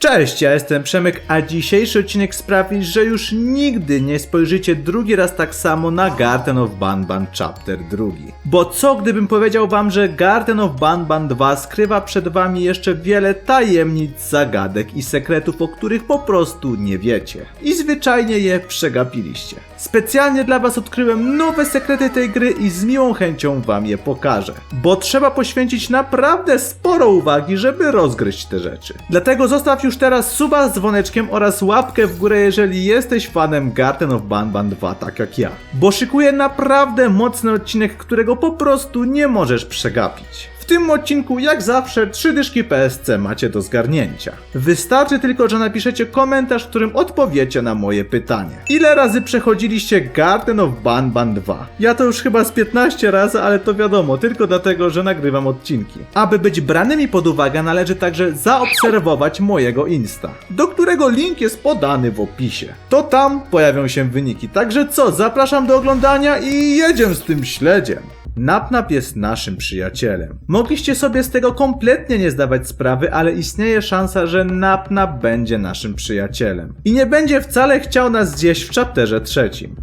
Cześć, ja jestem Przemek, a dzisiejszy odcinek sprawi, że już nigdy nie spojrzycie drugi raz tak samo na Garden of Banban Chapter 2. Bo co gdybym powiedział wam, że Garden of Banban 2 skrywa przed wami jeszcze wiele tajemnic, zagadek i sekretów, o których po prostu nie wiecie. I zwyczajnie je przegapiliście. Specjalnie dla was odkryłem nowe sekrety tej gry i z miłą chęcią wam je pokażę. Bo trzeba poświęcić naprawdę sporo uwagi, żeby rozgryźć te rzeczy. Dlatego zostaw już teraz suba z dzwoneczkiem oraz łapkę w górę, jeżeli jesteś fanem Garden of Banban 2, tak jak ja. Bo szykuję naprawdę mocny odcinek, którego po prostu nie możesz przegapić. Tym odcinku, jak zawsze, trzy dyszki PSC macie do zgarnięcia. Wystarczy tylko, że napiszecie komentarz, w którym odpowiecie na moje pytanie. Ile razy przechodziliście Garden of Banban 2? Ja to już chyba z 15 razy, ale to wiadomo, tylko dlatego, że nagrywam odcinki. Aby być branymi pod uwagę, należy także zaobserwować mojego Insta, do którego link jest podany w opisie. To tam pojawią się wyniki, także co, zapraszam do oglądania i jedziemy z tym śledziem. Napnap jest naszym przyjacielem. Mogliście sobie z tego kompletnie nie zdawać sprawy, ale istnieje szansa, że Napnap będzie naszym przyjacielem. I nie będzie wcale chciał nas zjeść w chapterze trzecim.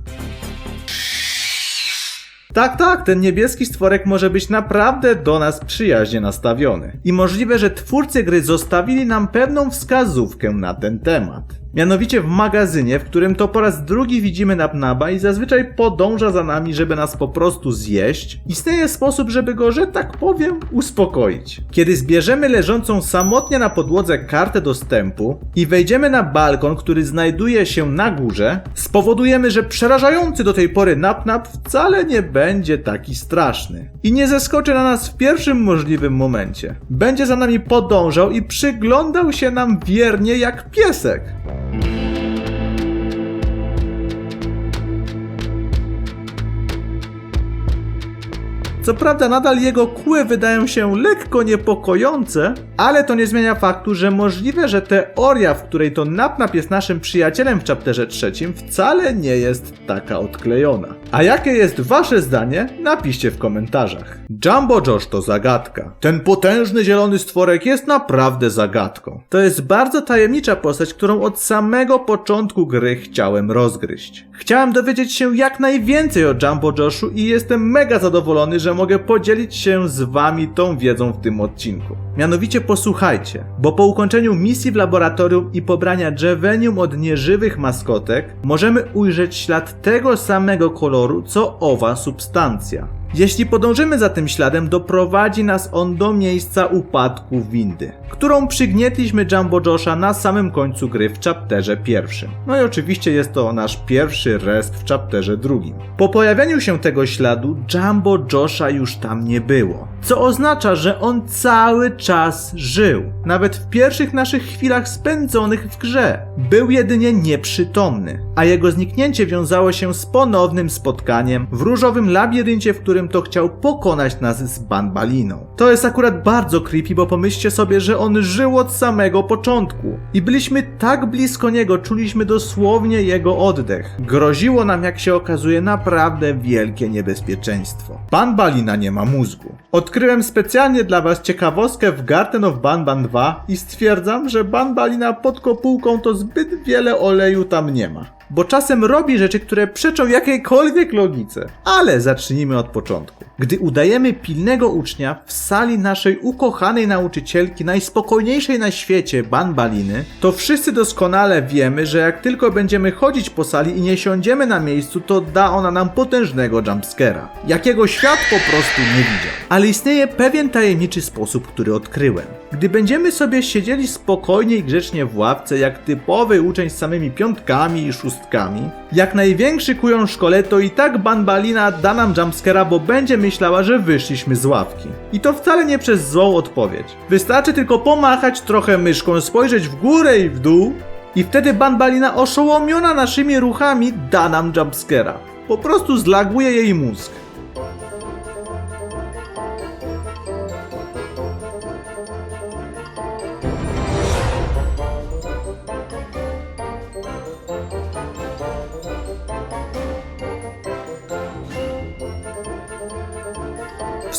Tak, tak, ten niebieski stworek może być naprawdę do nas przyjaźnie nastawiony. I możliwe, że twórcy gry zostawili nam pewną wskazówkę na ten temat. Mianowicie w magazynie, w którym to po raz drugi widzimy Napnaba i zazwyczaj podąża za nami, żeby nas po prostu zjeść, istnieje sposób, żeby go, że tak powiem, uspokoić. Kiedy zbierzemy leżącą samotnie na podłodze kartę dostępu i wejdziemy na balkon, który znajduje się na górze, spowodujemy, że przerażający do tej pory Napnap wcale nie będzie taki straszny. I nie zeskoczy na nas w pierwszym możliwym momencie. Będzie za nami podążał i przyglądał się nam wiernie jak piesek. Thank you. Co prawda nadal jego kły wydają się lekko niepokojące, ale to nie zmienia faktu, że możliwe, że teoria, w której to Napnap jest naszym przyjacielem w chapterze trzecim, wcale nie jest taka odklejona. A jakie jest wasze zdanie? Napiszcie w komentarzach. Jumbo Josh to zagadka. Ten potężny zielony stworek jest naprawdę zagadką. To jest bardzo tajemnicza postać, którą od samego początku gry chciałem rozgryźć. Chciałem dowiedzieć się jak najwięcej o Jumbo Joshu i jestem mega zadowolony, że mogę podzielić się z wami tą wiedzą w tym odcinku. Mianowicie posłuchajcie, bo po ukończeniu misji w laboratorium i pobrania Jevenium od nieżywych maskotek, możemy ujrzeć ślad tego samego koloru, co owa substancja. Jeśli podążymy za tym śladem, doprowadzi nas on do miejsca upadku windy, którą przygnietliśmy Jumbo Josha na samym końcu gry w chapterze pierwszym. No i oczywiście jest to nasz pierwszy rest w chapterze drugim. Po pojawieniu się tego śladu, Jumbo Josha już tam nie było, co oznacza, że on cały czas żył. Nawet w pierwszych naszych chwilach spędzonych w grze. Był jedynie nieprzytomny, a jego zniknięcie wiązało się z ponownym spotkaniem w różowym labiryncie, w którym to chciał pokonać nas z Banbaliną. To jest akurat bardzo creepy, bo pomyślcie sobie, że on żył od samego początku. I byliśmy tak blisko niego, czuliśmy dosłownie jego oddech. Groziło nam, jak się okazuje, naprawdę wielkie niebezpieczeństwo. Banbalina nie ma mózgu. Odkryłem specjalnie dla was ciekawostkę w Garden of Banban 2 i stwierdzam, że Banbalina pod kopułką to zbyt wiele oleju tam nie ma bo czasem robi rzeczy, które przeczą jakiejkolwiek logice. Ale zacznijmy od początku. Gdy udajemy pilnego ucznia w sali naszej ukochanej nauczycielki, najspokojniejszej na świecie, Banbaliny, to wszyscy doskonale wiemy, że jak tylko będziemy chodzić po sali i nie siądziemy na miejscu, to da ona nam potężnego jumpscare'a. Jakiego świat po prostu nie widział. Ale istnieje pewien tajemniczy sposób, który odkryłem. Gdy będziemy sobie siedzieli spokojnie i grzecznie w ławce, jak typowy uczeń z samymi piątkami i szóstkami, jak największy kujon w szkole, to i tak Banbalina da nam jumpscare'a, bo będzie myślała, że wyszliśmy z ławki. I to wcale nie przez złą odpowiedź. Wystarczy tylko pomachać trochę myszką, spojrzeć w górę i w dół i wtedy Banbalina oszołomiona naszymi ruchami da nam jumpscare'a. Po prostu zlaguje jej mózg.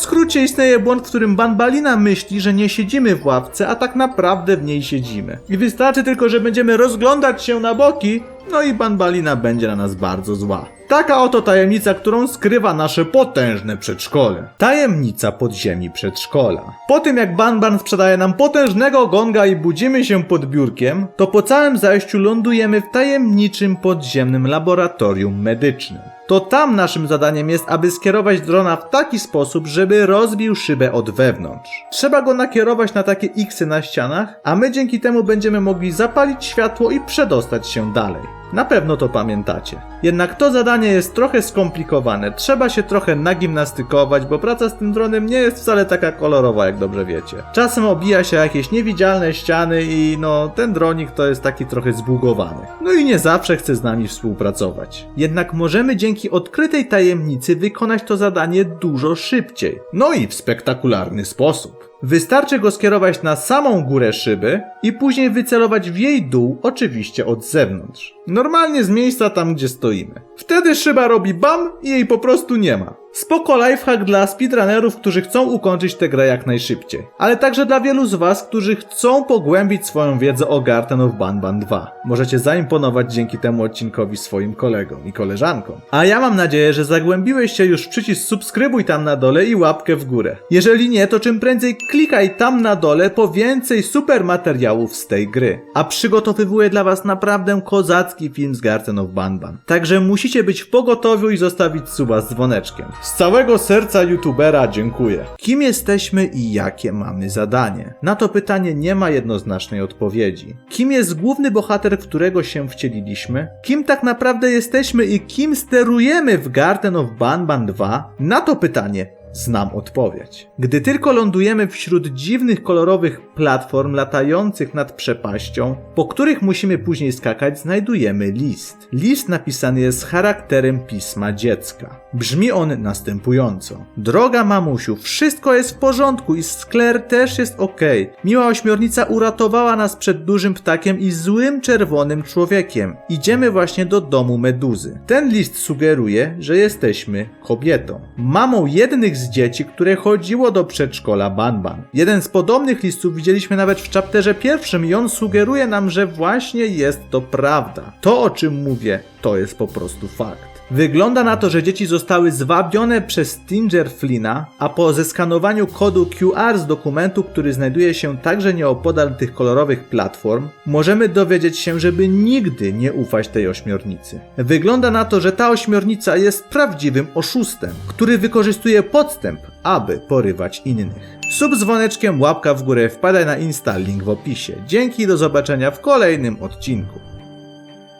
Skrócie istnieje błąd, w którym Banbalina myśli, że nie siedzimy w ławce, a tak naprawdę w niej siedzimy. I wystarczy tylko, że będziemy rozglądać się na boki, no i Banbalina będzie na nas bardzo zła. Taka oto tajemnica, którą skrywa nasze potężne przedszkole. Tajemnica podziemi przedszkola. Po tym jak Banban sprzedaje nam potężnego gonga i budzimy się pod biurkiem, to po całym zajściu lądujemy w tajemniczym podziemnym laboratorium medycznym. To tam naszym zadaniem jest, aby skierować drona w taki sposób, żeby rozbił szybę od wewnątrz. Trzeba go nakierować na takie X na ścianach, a my dzięki temu będziemy mogli zapalić światło i przedostać się dalej. Na pewno to pamiętacie. Jednak to zadanie jest trochę skomplikowane, trzeba się trochę nagimnastykować, bo praca z tym dronem nie jest wcale taka kolorowa, jak dobrze wiecie. Czasem obija się jakieś niewidzialne ściany i no, ten dronik to jest taki trochę zbugowany. No i nie zawsze chce z nami współpracować. Jednak możemy dzięki odkrytej tajemnicy wykonać to zadanie dużo szybciej. No i w spektakularny sposób. Wystarczy go skierować na samą górę szyby i później wycelować w jej dół, oczywiście od zewnątrz. Normalnie z miejsca tam, gdzie stoimy. Wtedy szyba robi bam i jej po prostu nie ma. Spoko lifehack dla speedrunnerów, którzy chcą ukończyć tę grę jak najszybciej. Ale także dla wielu z was, którzy chcą pogłębić swoją wiedzę o Garten of Banban 2. Możecie zaimponować dzięki temu odcinkowi swoim kolegom i koleżankom. A ja mam nadzieję, że zagłębiłeś się już w przycisk subskrybuj tam na dole i łapkę w górę. Jeżeli nie, to czym prędzej klikaj tam na dole po więcej super materiałów z tej gry. A przygotowywuję dla was naprawdę kozacki film z Garten of Banban. Także musicie być w pogotowiu i zostawić suba z dzwoneczkiem. Z całego serca youtubera dziękuję. Kim jesteśmy i jakie mamy zadanie? Na to pytanie nie ma jednoznacznej odpowiedzi. Kim jest główny bohater, którego się wcieliliśmy? Kim tak naprawdę jesteśmy i kim sterujemy w Garden of Banban 2? Na to pytanie Znam odpowiedź. Gdy tylko lądujemy wśród dziwnych kolorowych platform latających nad przepaścią, po których musimy później skakać, znajdujemy list. List napisany jest charakterem pisma dziecka. Brzmi on następująco. Droga mamusiu, wszystko jest w porządku i Skler też jest ok. Miła ośmiornica uratowała nas przed dużym ptakiem i złym czerwonym człowiekiem. Idziemy właśnie do domu meduzy. Ten list sugeruje, że jesteśmy kobietą. Mamą jednych z dzieci, które chodziło do przedszkola Banban. Jeden z podobnych listów widzieliśmy nawet w chapterze pierwszym i on sugeruje nam, że właśnie jest to prawda. To o czym mówię, to jest po prostu fakt. Wygląda na to, że dzieci zostały zwabione przez Stinger Flina, a po zeskanowaniu kodu QR z dokumentu, który znajduje się także nieopodal tych kolorowych platform, możemy dowiedzieć się, żeby nigdy nie ufać tej ośmiornicy. Wygląda na to, że ta ośmiornica jest prawdziwym oszustem, który wykorzystuje podstęp, aby porywać innych. Sub dzwoneczkiem, łapka w górę, wpadaj na Insta, link w opisie. Dzięki, do zobaczenia w kolejnym odcinku.